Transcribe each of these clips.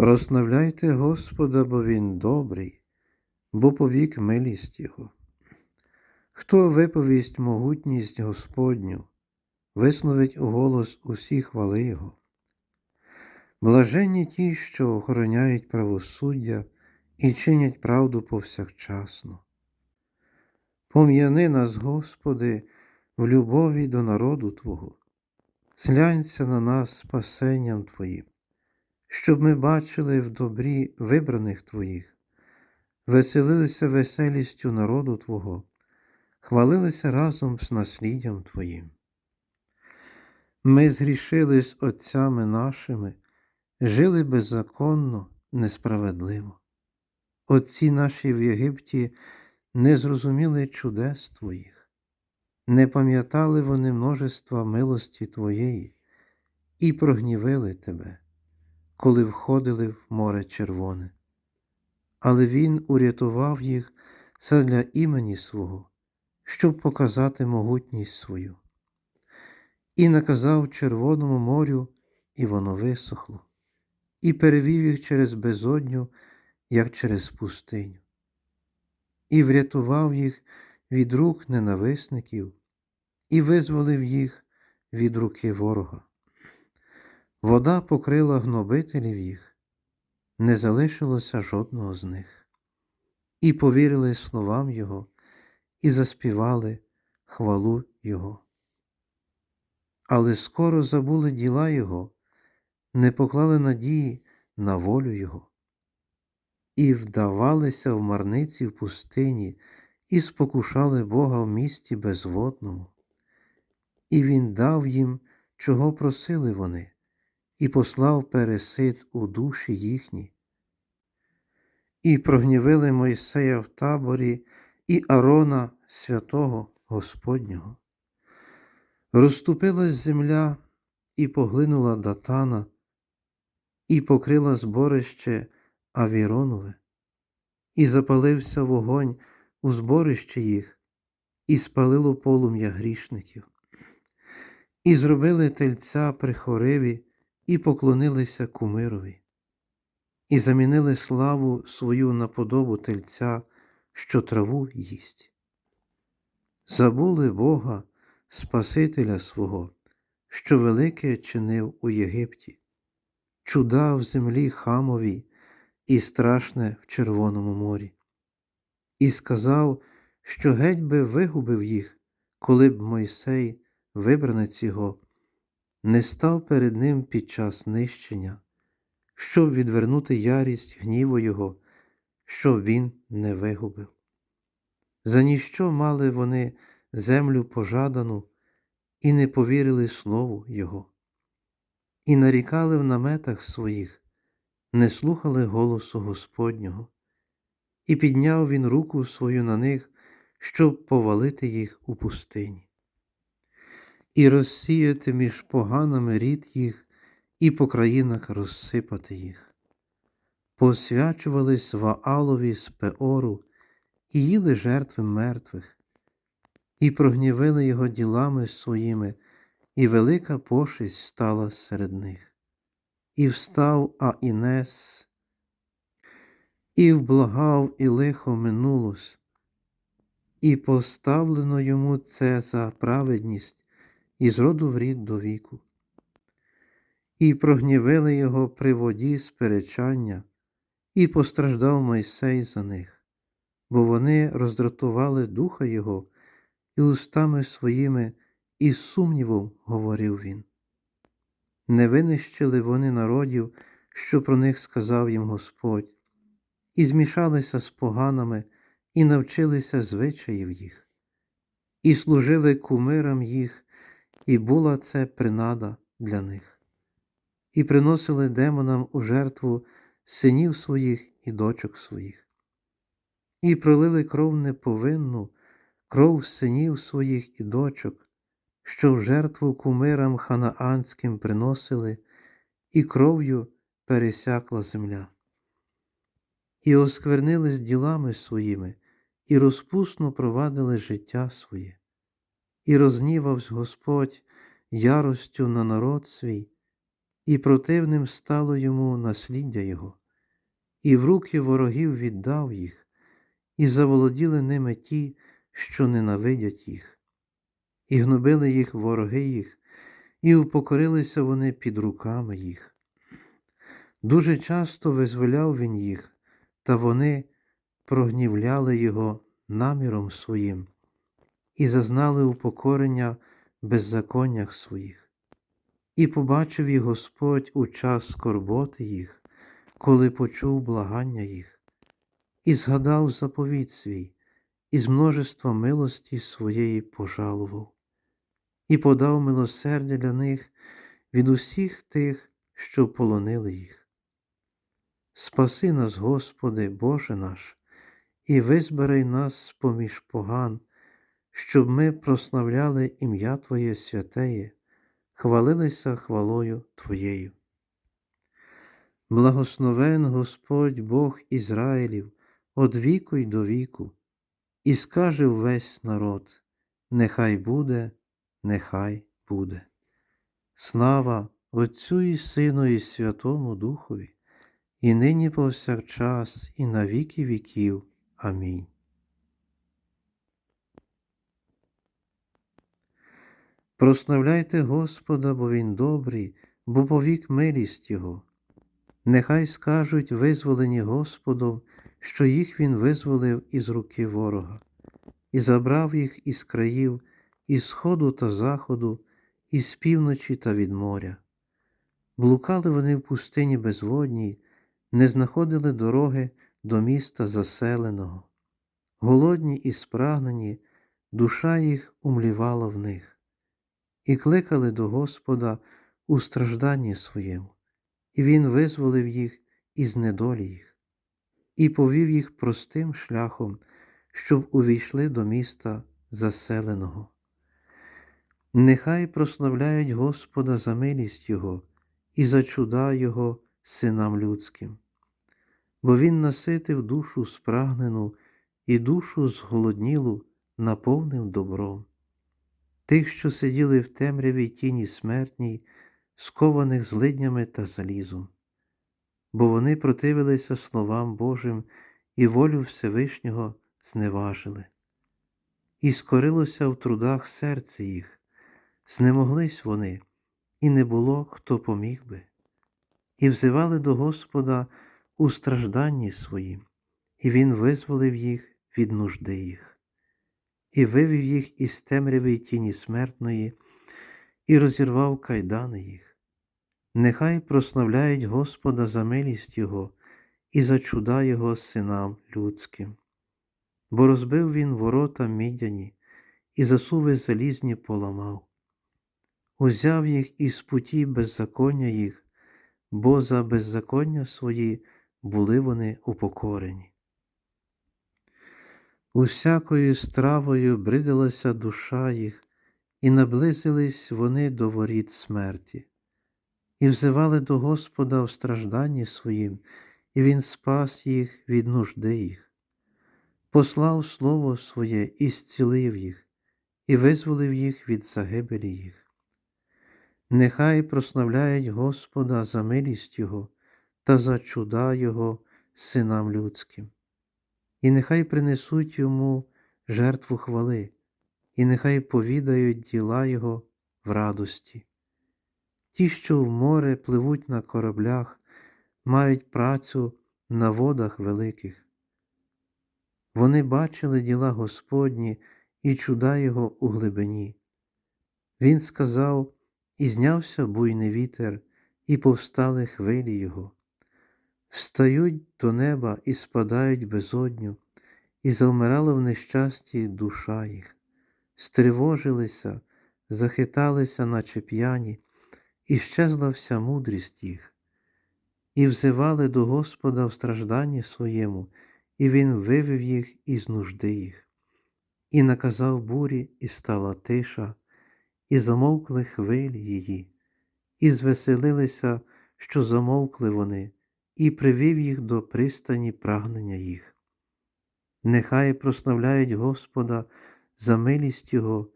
Прославляйте Господа, бо Він добрий, бо повік милість Його. Хто виповість могутність Господню, висловить у голос усі хвали Його. Блаженні ті, що охороняють правосуддя і чинять правду повсякчасно. Пом'яни нас, Господи, в любові до народу Твого, слянься на нас спасенням Твоїм щоб ми бачили в добрі вибраних Твоїх, веселилися веселістю народу Твого, хвалилися разом з насліддям Твоїм. Ми згрішили з отцями нашими, жили беззаконно, несправедливо. Отці наші в Єгипті не зрозуміли чудес Твоїх, не пам'ятали вони множества милості Твоєї і прогнівили Тебе коли входили в море червоне. Але Він урятував їх задля імені свого, щоб показати могутність свою, і наказав Червоному морю, і воно висохло, і перевів їх через безодню, як через пустиню, і врятував їх від рук ненависників, і визволив їх від руки ворога. Вода покрила гнобителів їх, не залишилося жодного з них, і повірили словам Його, і заспівали хвалу Його. Але скоро забули діла Його, не поклали надії на волю Його, і вдавалися в марниці в пустині, і спокушали Бога в місті безводному, і Він дав їм, чого просили вони і послав пересид у душі їхні. І прогнівили Мойсея в таборі і Арона святого Господнього. Розступилась земля і поглинула датана, і покрила зборище Авіронове, і запалився вогонь у зборище їх, і спалило полум'я грішників, і зробили тельця прихориві і поклонилися кумирові, і замінили славу свою на подобу тельця, що траву їсть. Забули Бога, Спасителя свого, що велике чинив у Єгипті, чуда в землі хамовій і страшне в Червоному морі, і сказав, що геть би вигубив їх, коли б Мойсей, вибранець його, не став перед ним під час нищення, щоб відвернути ярість гніву Його, щоб він не вигубив. За ніщо мали вони землю пожадану і не повірили слову Його, і нарікали в наметах своїх, не слухали голосу Господнього, і підняв він руку свою на них, щоб повалити їх у пустині і розсіяти між поганами рід їх, і по країнах розсипати їх. Посвячувались Ваалові з Пеору і їли жертви мертвих, і прогнівили його ділами своїми, і велика пошесть стала серед них. І встав Аінес, і вблагав, і лихо минулось, і поставлено йому це за праведність, і з роду в рід до віку. І прогнівили його при воді сперечання, і постраждав Мойсей за них, бо вони роздратували духа Його, і устами своїми і сумнівом говорив він. Не винищили вони народів, що про них сказав їм Господь, і змішалися з поганами, і навчилися звичаїв їх, і служили кумирам їх і була це принада для них. і приносили демонам у жертву синів своїх і дочок своїх, і пролили кров неповинну, кров синів своїх і дочок, що в жертву кумирам ханаанським приносили, і кров'ю пересякла земля. І осквернились ділами своїми, і розпусно провадили життя своє, і рознівавсь Господь яростю на народ свій, і противним стало йому насліддя Його, і в руки ворогів віддав їх, і заволоділи ними ті, що ненавидять їх, і гнобили їх вороги їх, і упокорилися вони під руками їх. Дуже часто визволяв він їх, та вони прогнівляли його наміром своїм і зазнали упокорення в беззаконнях своїх. І побачив їх Господь у час скорботи їх, коли почув благання їх, і згадав заповіт свій, і з множества милості своєї пожалував, і подав милосердя для них від усіх тих, що полонили їх. Спаси нас, Господи, Боже наш, і визбирай нас поміж поган, щоб ми прославляли ім'я Твоє святеє, хвалилися хвалою Твоєю. Благословен Господь Бог Ізраїлів од віку й до віку, і скаже весь народ, нехай буде, нехай буде. Слава Отцю і Сину, і Святому Духові, і нині повсякчас, і на віки віків. Амінь. Прославляйте Господа, бо Він добрий, бо повік милість Його. Нехай скажуть визволені Господом, що їх Він визволив із руки ворога, і забрав їх із країв, із сходу та заходу, із півночі та від моря. Блукали вони в пустині безводній, не знаходили дороги до міста заселеного. Голодні і спрагнені, душа їх умлівала в них, і кликали до Господа у стражданні своєму, і Він визволив їх із недолі їх, і повів їх простим шляхом, щоб увійшли до міста заселеного. Нехай прославляють Господа за милість Його і за чуда Його синам людським, бо Він наситив душу спрагнену і душу зголоднілу наповнив добром. Тих, що сиділи в темряві тіні смертній, скованих злиднями та залізом, бо вони противилися словам Божим і волю Всевишнього зневажили. І скорилося в трудах серце їх, знемоглись вони, і не було, хто поміг би, і взивали до Господа у стражданні своїм, і Він визволив їх від нужди їх, і вивів їх із темряви тіні смертної, і розірвав кайдани їх. Нехай прославляють Господа за милість Його і за чуда Його синам людським, бо розбив Він ворота мідяні і засуви залізні поламав, узяв їх із путі беззаконня їх, бо за беззаконня свої були вони упокорені. Усякою стравою бридилася душа їх, і наблизились вони до воріт смерті, і взивали до Господа в стражданні своїм, і Він спас їх від нужди їх, послав Слово Своє і зцілив їх, і визволив їх від загибелі їх. Нехай прославляють Господа за милість Його та за чуда Його синам людським і нехай принесуть йому жертву хвали, і нехай повідають діла Його в радості. Ті, що в море пливуть на кораблях, мають працю на водах великих. Вони бачили діла Господні і чуда Його у глибині. Він сказав, і знявся буйний вітер, і повстали хвилі Його встають до неба і спадають безодню, і завмирала в нещасті душа їх, стривожилися, захиталися, наче п'яні, і щезла вся мудрість їх, і взивали до Господа в стражданні своєму, і Він вивів їх із нужди їх, і наказав бурі, і стала тиша, і замовкли хвилі її, і звеселилися, що замовкли вони, і привів їх до пристані прагнення їх. Нехай прославляють Господа за милість Його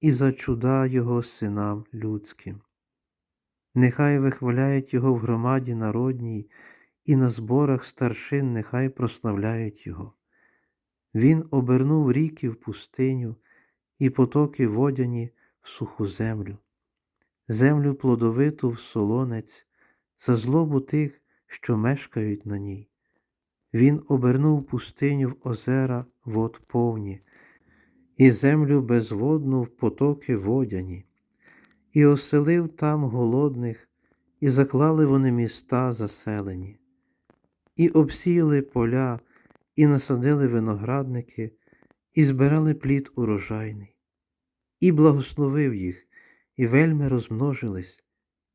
і за чуда Його синам людським. Нехай вихваляють Його в громаді народній, і на зборах старшин нехай прославляють Його. Він обернув ріки в пустиню і потоки водяні в суху землю, землю плодовиту в солонець, за злобу тих, що мешкають на ній. Він обернув пустиню в озера вод повні, і землю безводну в потоки водяні, і оселив там голодних, і заклали вони міста заселені, і обсіяли поля, і насадили виноградники, і збирали плід урожайний, і благословив їх, і вельми розмножились,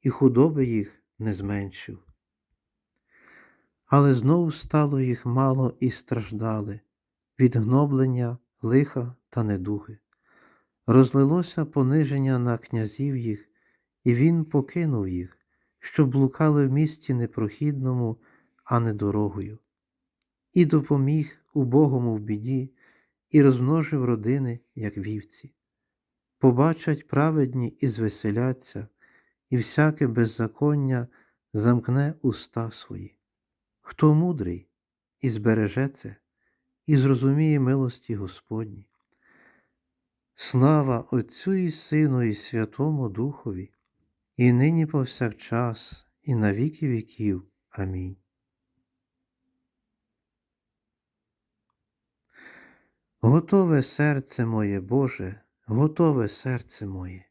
і худоби їх не зменшив. Але знову стало їх мало і страждали від гноблення, лиха та недуги. Розлилося пониження на князів їх, і він покинув їх, щоб блукали в місті непрохідному, а не дорогою, і допоміг убогому в біді, і розмножив родини, як вівці. Побачать праведні і звеселяться, і всяке беззаконня замкне уста свої. Хто мудрий і збереже це, і зрозуміє милості Господні. Слава Отцю і Сину, і Святому Духові, і нині повсякчас, і на віки віків. Амінь. Готове серце моє Боже, готове серце моє,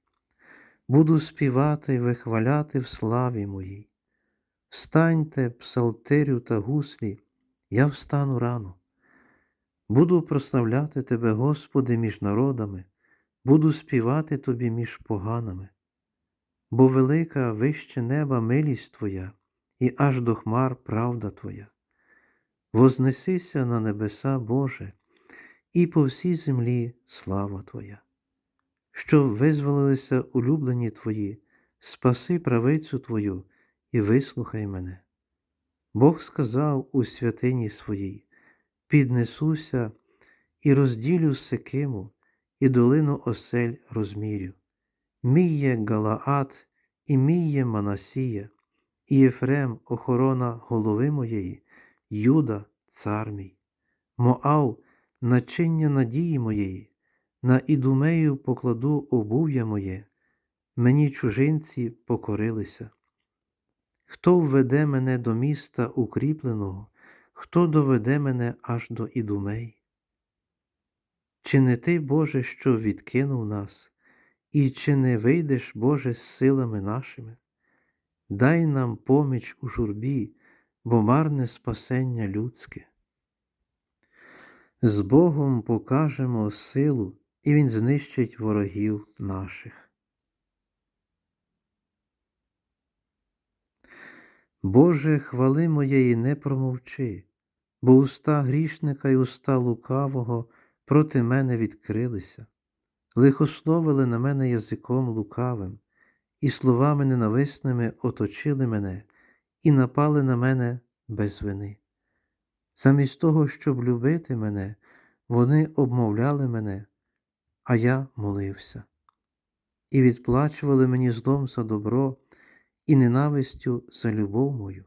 буду співати й вихваляти в славі моїй. Встаньте, псалтирю та гуслі, я встану рано. Буду прославляти Тебе, Господи, між народами, буду співати Тобі між поганами, бо велика вище неба милість Твоя, і аж до хмар правда Твоя. Вознесися на небеса, Боже, і по всій землі слава Твоя. Що визволилися улюблені Твої, спаси правицю Твою і вислухай мене. Бог сказав у святині своїй піднесуся і розділю Секиму, і долину осель розмірю. Мій є Галаат, і мій є Манасія, і Єфрем охорона голови моєї, Юда, цар мій, Моав, начиння надії моєї, на ідумею покладу обув'я моє, мені чужинці покорилися. Хто введе мене до міста укріпленого, хто доведе мене аж до ідумей? Чи не ти, Боже, що відкинув нас, і чи не вийдеш, Боже, з силами нашими? Дай нам поміч у журбі, бо марне спасення людське. З Богом покажемо силу, і Він знищить ворогів наших. Боже, хвали моєї не промовчи, бо уста грішника й уста лукавого проти мене відкрилися, лихословили на мене язиком лукавим, і словами ненависними оточили мене і напали на мене без вини. Замість того, щоб любити мене, вони обмовляли мене, а я молився, і відплачували мені злом за добро і ненавистю за любов мою.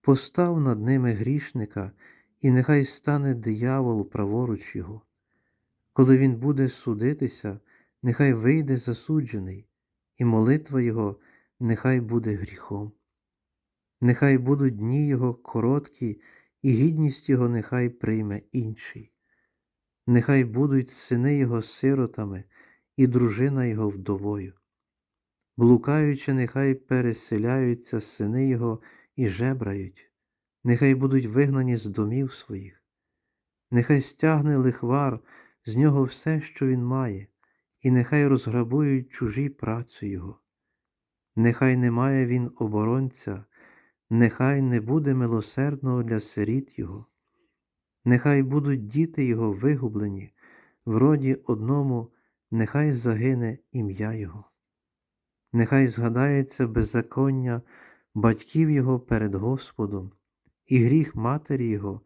Постав над ними грішника, і нехай стане диявол праворуч його. Коли він буде судитися, нехай вийде засуджений, і молитва його нехай буде гріхом. Нехай будуть дні його короткі, і гідність його нехай прийме інший. Нехай будуть сини його сиротами, і дружина його вдовою блукаючи, нехай переселяються сини його і жебрають, нехай будуть вигнані з домів своїх, нехай стягне лихвар з нього все, що він має, і нехай розграбують чужі працю його. нехай не має він оборонця, нехай не буде милосердного для сиріт його, нехай будуть діти його вигублені, в роді одному, нехай загине ім'я Його. Нехай згадається беззаконня батьків Його перед Господом, і гріх матері Його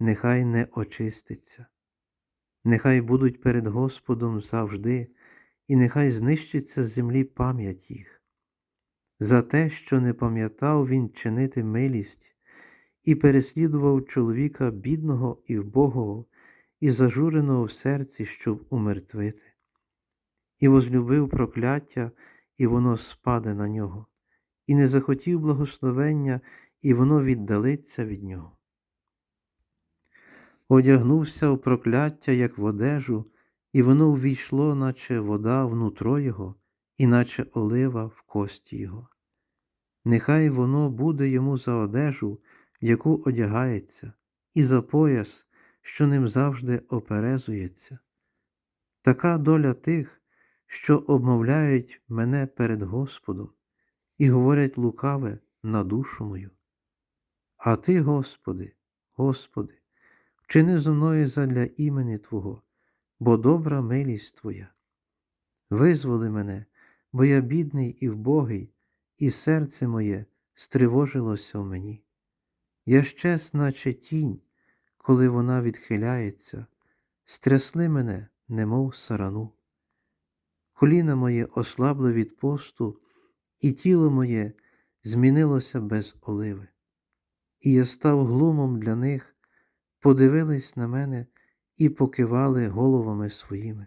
нехай не очиститься. Нехай будуть перед Господом завжди, і нехай знищиться з землі пам'ять їх. За те, що не пам'ятав він чинити милість і переслідував чоловіка бідного і вбогого, і зажуреного в серці, щоб умертвити, і возлюбив прокляття, і воно спаде на нього, і не захотів благословення, і воно віддалиться від нього. Одягнувся в прокляття, як в одежу, і воно ввійшло, наче вода внутро його, і наче олива в кості його. Нехай воно буде йому за одежу, яку одягається, і за пояс, що ним завжди оперезується. Така доля тих, що обмовляють мене перед Господом і говорять лукаве на душу мою. А ти, Господи, Господи, вчини зо мною задля імені Твого, бо добра милість Твоя. Визволи мене, бо я бідний і вбогий, і серце моє стривожилося в мені. Я щез, наче тінь, коли вона відхиляється, стрясли мене, немов сарану. Коліна моє ослабло від посту, і тіло моє змінилося без оливи. І я став глумом для них, подивились на мене і покивали головами своїми.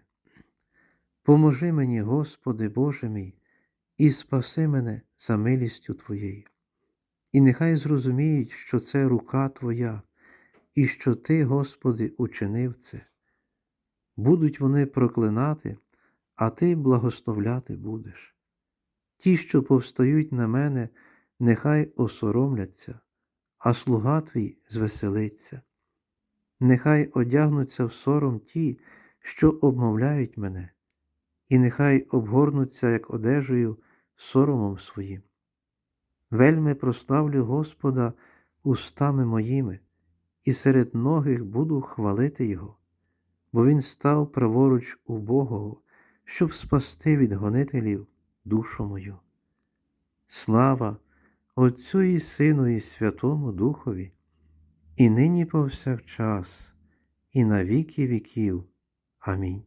Поможи мені, Господи Боже мій, і спаси мене за милістю Твоєю. І нехай зрозуміють, що це рука Твоя, і що Ти, Господи, учинив це. Будуть вони проклинати, а Ти благословляти будеш. Ті, що повстають на мене, нехай осоромляться, а слуга Твій звеселиться. Нехай одягнуться в сором ті, що обмовляють мене, і нехай обгорнуться, як одежею, соромом своїм. Вельми прославлю Господа устами моїми, і серед многих буду хвалити Його, бо Він став праворуч убогого, щоб спасти від гонителів душу мою. Слава Отцю і Сину, і Святому Духові, і нині повсякчас, і на віки віків. Амінь.